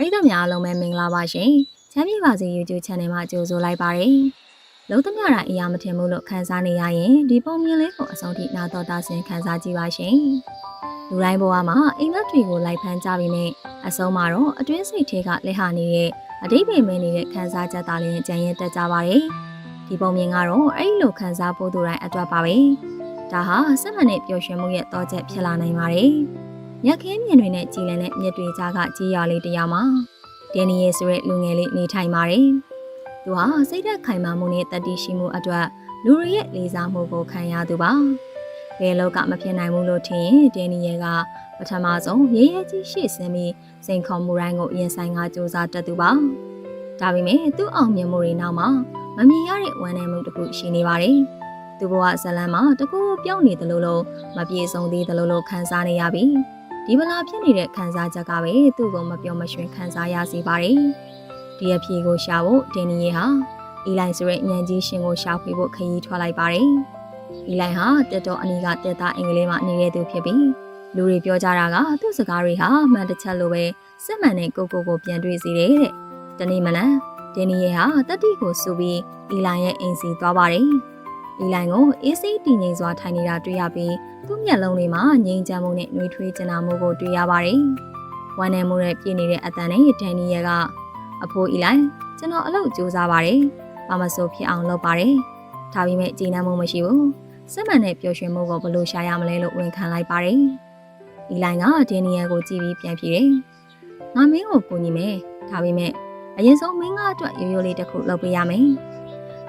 ရိသတ်များအားလုံးပဲမင်္ဂလာပါရှင်။ချမ်းမြေပါစေ YouTube Channel မှာကြိုဆိုလိုက်ပါရစေ။လုံးသမျှတိုင်းအရာမထင်ဘူးလို့ခန်းစားနေရရင်ဒီပုံမြင်လေးကိုအဆုံးထိနာတော်တာဆင်ခန်းစားကြည့်ပါရှင်။လူတိုင်းဘဝမှာအိမ်မက်တွေကိုလိုက်ဖမ်းကြပြီးနဲ့အဆုံးမှာတော့အတွင်းစိတ်ထဲကလက်ဟာနေတဲ့အတိတ်ပင်မင်းနေတဲ့ခန်းစားချက်သားလေးကြံရင်တက်ကြပါရစေ။ဒီပုံမြင်ကတော့အဲ့ဒီလိုခန်းစားဖို့သူတိုင်းအတွက်ပါပဲ။ဒါဟာစက်မှန်တဲ့ပျော်ရွှင်မှုရဲ့တောချက်ဖြစ်လာနိုင်ပါတယ်။ မြက်ခင်းမြင်တွေနဲ့ကြည်လည်တဲ့မြက်တွေကြားကကြီးရွာလေးတစ်ယောက်မှာဒန်နီယယ်ဆိုတဲ့လူငယ်လေးနေထိုင်ပါတယ်။သူဟာစိတ်သက်ခိုင်မာမှုနဲ့တတိရှိမှုအတွက်လူတွေရဲ့လေးစားမှုကိုခံရသူပါ။ဘယ်လောကမဖြစ်နိုင်ဘူးလို့ထင်ရင်ဒန်နီယယ်ကပထမဆုံးရဲရဲကြီးရှေ့ဆင်းပြီးစိန်ခေါ်မှုတိုင်းကိုရင်ဆိုင်ကစူးစမ်းတတ်သူပါ။ဒါပေမဲ့သူ့အောင်မြင်မှုတွေနောက်မှာမမြင်ရတဲ့ဝမ်းနည်းမှုတစ်ခုရှိနေပါတယ်။သူဘဝဇလန်မှာတကူပြောင်းနေသလိုလိုမပြေဆုံးသေးသလိုလိုခံစားနေရပြီး ဒီဗလာဖြစ်နေတဲ့ခံစားချက်ကပဲသူ့ကိုမပြောမရွှင်ခံစားရစေပါတယ်။ဒီအဖြေကိုရှာဖို့ဒင်နီယေဟာအီလိုင်ဆိုတဲ့ညံကြီးရှင်ကိုရှာဖွေဖို့ခရီးထွက်လိုက်ပါတယ်။အီလိုင်ဟာတက်တော်အနီးကတက်သားအင်္ဂလိပ်မှာနေတဲ့သူဖြစ်ပြီးလူတွေပြောကြတာကသူ့စကားတွေဟာမှန်တစ်ချက်လိုပဲစစ်မှန်တဲ့ကိုကိုကိုပြန်တွေ့စေတယ်တဲ့။တနေ့မလန်ဒင်နီယေဟာတတိကိုစူပြီးအီလိုင်ရဲ့အိမ်စီသွားပါတယ်။ အီလိုင်ကိုအေးစိတ်တည်ငြိမ်စွာထိုင်နေတာတွေ့ရပြီးသူ့မျက်လုံးတွေမှာငြိမ်ချမ်းမှုနဲ့နှွေးထွေးကျင်နာမှုကိုတွေ့ရပါတယ်။ဝမ်းနည်းမှုနဲ့ပြည့်နေတဲ့အတန်နဲ့ဒန်နီယယ်ကအဖိုးအီလိုက်ကျွန်တော်အလုပ်ကြိုးစားပါတယ်။ဘာမဆိုဖြစ်အောင်လုပ်ပါတယ်။ဒါပေမဲ့ကြည်နမ်းမှုမရှိဘူး။စစ်မှန်တဲ့ပျော်ရွှင်မှုကိုဘယ်လိုရှာရမလဲလို့ဝန်ခံလိုက်ပါတယ်။အီလိုင်ကဒန်နီယယ်ကိုကြည့်ပြီးပြန်ပြေတယ်။ငါမင်းကိုကူညီမယ်။ဒါပေမဲ့အရင်ဆုံးမင်းကအတွက်ရိုးရိုးလေးတစ်ခုလုပ်ပေးရမယ်။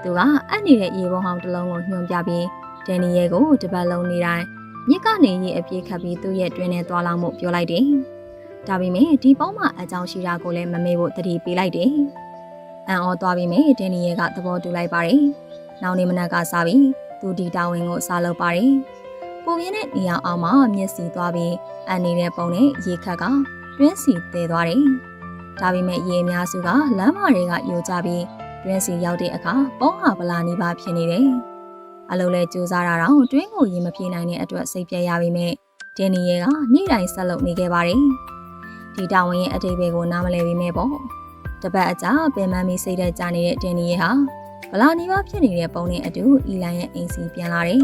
သူကအပ်နေတဲ့ရေပုံးဟောင်းတစ်လုံးကိုညွှန်ပြပြီးဒန်နီယယ်ကိုတပတ်လုံးနေတိုင်းမြစ်ကနေရင်အပြေးခတ်ပြီးသူ့ရဲ့တွင်နဲ့သွားလောင်းမှုပြောလိုက်တယ်။ဒါပေမဲ့ဒီပေါင်းမှာအကြောင်းရှိတာကိုလည်းမမေ့ဖို့တတိပေးလိုက်တယ်။အန်အောသွားပြီးမြဲဒန်နီယယ်ကသဘောတူလိုက်ပါတယ်။နောက်နေ့မနက်ကစပြီးသူဒီတာဝန်ကိုစားလုပ်ပါတယ်။ပုံရင်းတဲ့နေရာအောင်မှာမျက်စီသွားပြီးအန်နေတဲ့ပုံနဲ့ရေခတ်ကတွင်းစီတည်သွားတယ်။ဒါပေမဲ့ရေအများစုကလမ်းမတွေကယိုကျပြီး တွင်းစီရောက်တဲ့အခါပုံဟာဗလာနေပါဖြစ်နေတယ်။အလုံးလဲစူးစားတာတော့တွင်းကိုရင်မပြေနိုင်တဲ့အတွက်စိတ်ပြက်ရပေမဲ့ဒန်နီယယ်ကနေ့တိုင်းဆက်လုပ်နေခဲ့ပါတယ်။ဒီတာဝန်ရဲ့အတိတ်ဘယ်ကိုနားမလဲပေမဲ့ပေါ့။တပတ်အကြာပင်မမီစိတ်သက်ကြနေတဲ့ဒန်နီယယ်ဟာဗလာနီပါဖြစ်နေတဲ့ပုံနဲ့အတူအီလိုင်ရဲ့အိမ်စီပြန်လာတယ်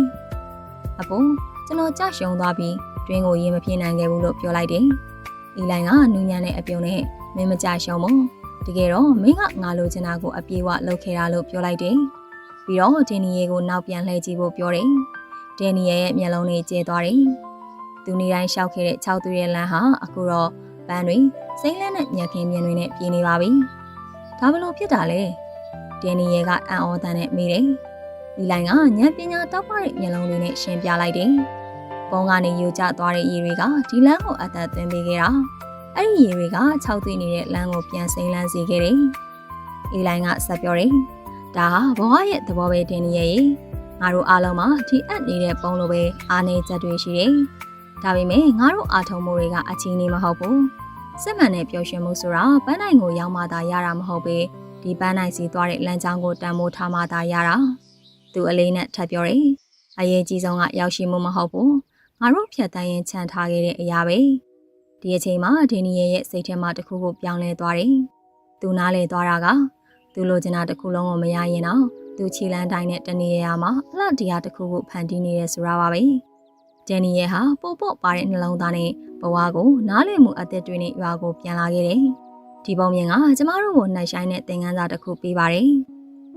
။အဖိုးကျွန်တော်ကြောက်ရှုံသွားပြီးတွင်းကိုရင်မပြေနိုင်ခဲ့ဘူးလို့ပြောလိုက်တယ်။အီလိုင်ကနူးညံ့တဲ့အပြုံနဲ့မင်းမကြရှုံမို့ တကယ်တော့မင်းကငါလိုချင်တာကိုအပြေးဝလုပ်ခဲ့တာလို့ပြောလိုက်တယ်။ပြီးတော့ဒန်နီယယ်ကိုနောက်ပြန်လှည့်ကြည့်ဖို့ပြောတယ်။ဒန်နီယယ်ရဲ့မျက်လုံးတွေကျဲသွားတယ်။သူနေတိုင်းရှောက်ခဲ့တဲ့6သူရဲ့လမ်းဟာအခုတော့ပန်းတွေစိမ့်လက်နဲ့မြက်ခင်းမြင်တွေနဲ့ပြင်းနေပါပြီ။ဒါဘလို့ဖြစ်တာလဲ။ဒန်နီယယ်ကအံ့ဩတမ်းနဲ့မိတယ်။ဒီလိုင်းကညံပညာတောက်ပတဲ့မျက်လုံးတွေနဲ့ရှင်းပြလိုက်တယ်။ပုံကနေယူကျသွားတဲ့ရေတွေကဒီလမ်းကိုအသက်သွင်းပေးခဲ့တာ။ အဲ့ဒီရေတွေက6သွင်းနေတဲ့လမ်းကိုပြန်စိမ့်လန်းစေခဲ့တယ်။အီလိုင်းကဆက်ပြောတယ်။ဒါဟာဘဝရဲ့သဘောပဲတင်နေရဲ့ငါတို့အားလုံးမှာဒီအပ်နေတဲ့ပုံလိုပဲအားနေချက်တွေရှိတယ်ဒါပေမဲ့ငါတို့အာထုံမှုတွေကအချင်းနေမဟုတ်ဘူးစစ်မှန်တဲ့ပျော်ရွှင်မှုဆိုတာပန်းနိုင်ကိုရောက်မှသာရတာမဟုတ်ပဲဒီပန်းနိုင်စီသွားတဲ့လမ်းကြောင်းကိုတန်မိုးထားမှသာရတာသူအလေးနဲ့ထပ်ပြောတယ်အရေးကြီးဆုံးကရောက်ရှိမှုမဟုတ်ဘူးငါတို့ဖြတ်တန်းရင်ခြံထားခဲ့တဲ့အရာပဲ ဒီအချိန်မှာဒင်းနီရဲ့စိတ်ထဲမှာတခုခုပြောင်းလဲသွားတယ်သူနားလေသွားတာကသူလိုချင်တာတစ်ခုလုံးကိုမရရင်တော့သူခြေလန်းတိုင်းနဲ့တနေရမှာအလှတရားတစ်ခုကိုဖန်တီးနေရဲဆိုတာပါပဲဒန်နီယယ်ဟာပို့ပို့ပါတဲ့နှလုံးသားနဲ့ဘဝကိုနားလည်မှုအသက်တွေနဲ့ရွာကိုပြန်လာခဲ့တယ်ဒီပုံမြင်ကကျမတို့ကိုနှိုက်ဆိုင်တဲ့သင်ခန်းစာတစ်ခုပေးပါတယ်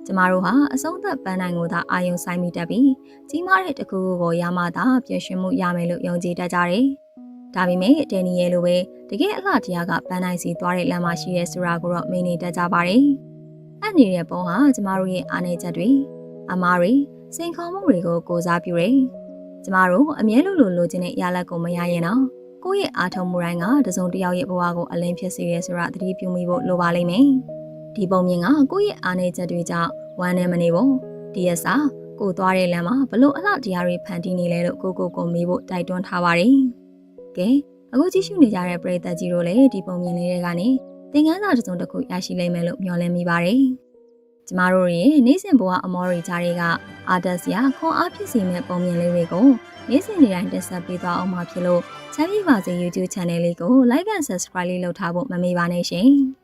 ကျမတို့ဟာအဆုံးသက်ပန်းနိုင်ကိုသာအာယုံဆိုင်မိတတ်ပြီးကြီးမားတဲ့တစ်ခုခုကိုရမှသာပြည့်ရွှင်မှုရမယ်လို့ယုံကြည်တတ်ကြတယ် ဒါပေမဲ့ဒန်နီယယ်လိုပဲတကယ်အလှတရားကပန်းနိုင်စီသွားတဲ့လမ်းမှာရှိရဲဆိုတာကိုတော့မင်းနေတတ်ကြပါတယ်။အပ်နေတဲ့ပုံဟာကျမတို့ရဲ့အားနည်းချက်တွေအမားတွေစိန်ခေါ်မှုတွေကိုကိုစားပြုတယ်။ကျမတို့အမြဲလိုလိုလိုချင်တဲ့ရလဒ်ကိုမရရင်တော့ကိုယ့်ရဲ့အားထုတ်မှုတိုင်းကတစုံတစ်ယောက်ရဲ့ဘဝကိုအလင်းဖြစ်စေရဲဆိုတာသတိပြုမိဖို့လိုပါလိမ့်မယ်။ဒီပုံမြင်ကကိုယ့်ရဲ့အားနည်းချက်တွေကြောင့်ဝမ်းနည်းမနေဘူး။ဒီရစားကိုသွားတဲ့လမ်းမှာဘလို့အလှတရားတွေဖန်တီးနေလဲလို့ကိုကိုကိုမေးဖို့တိုက်တွန်းထားပါတယ်။ ကဲအခုကြည့်ရှုနေကြတဲ့ပရိသတ်ကြီးတို့လည်းဒီပုံမြင်လေးတွေကနေသင်ခန်းစာတစ်စုံတစ်ခုရရှိလိမ့်မယ်လို့မျှော်လင့်မိပါတယ်။ကျမတို့ရဲ့နေ့စဉ်ဘဝအမောရီကြားတွေကအာဒတ်စရာခွန်အားဖြစ်စေမဲ့ပုံမြင်လေးတွေကိုနေ့စဉ်နေ့တိုင်းတက်ဆက်ပေးသွားအောင်မှာဖြစ်လို့ချမ်းမြေပါစေ YouTube Channel လေးကို Like and Subscribe လေးလုပ်ထားဖို့မမေ့ပါနဲ့ရှင်။